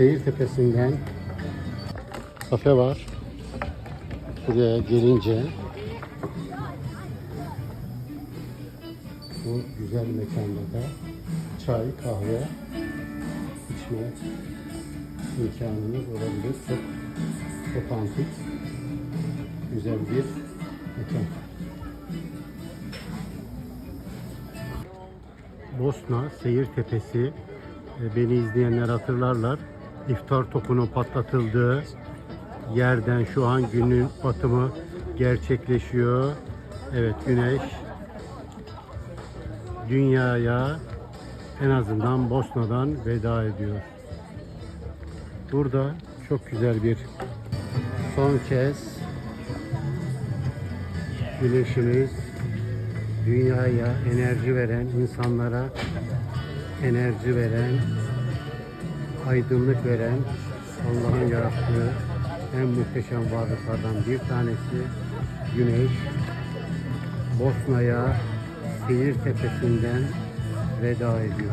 Seyir Tepesi'nden kafe var. Buraya gelince bu güzel mekanda da çay, kahve içme imkanınız olabilir. Çok otantik, güzel bir mekan. Bosna Seyir Tepesi e, beni izleyenler hatırlarlar. İftar topunun patlatıldığı yerden şu an günün batımı gerçekleşiyor. Evet güneş dünyaya en azından Bosna'dan veda ediyor. Burada çok güzel bir son kez güneşimiz dünyaya enerji veren, insanlara enerji veren, aydınlık veren Allah'ın yarattığı en muhteşem varlıklardan bir tanesi Güneş. Bosna'ya Seyir Tepesi'nden veda ediyor.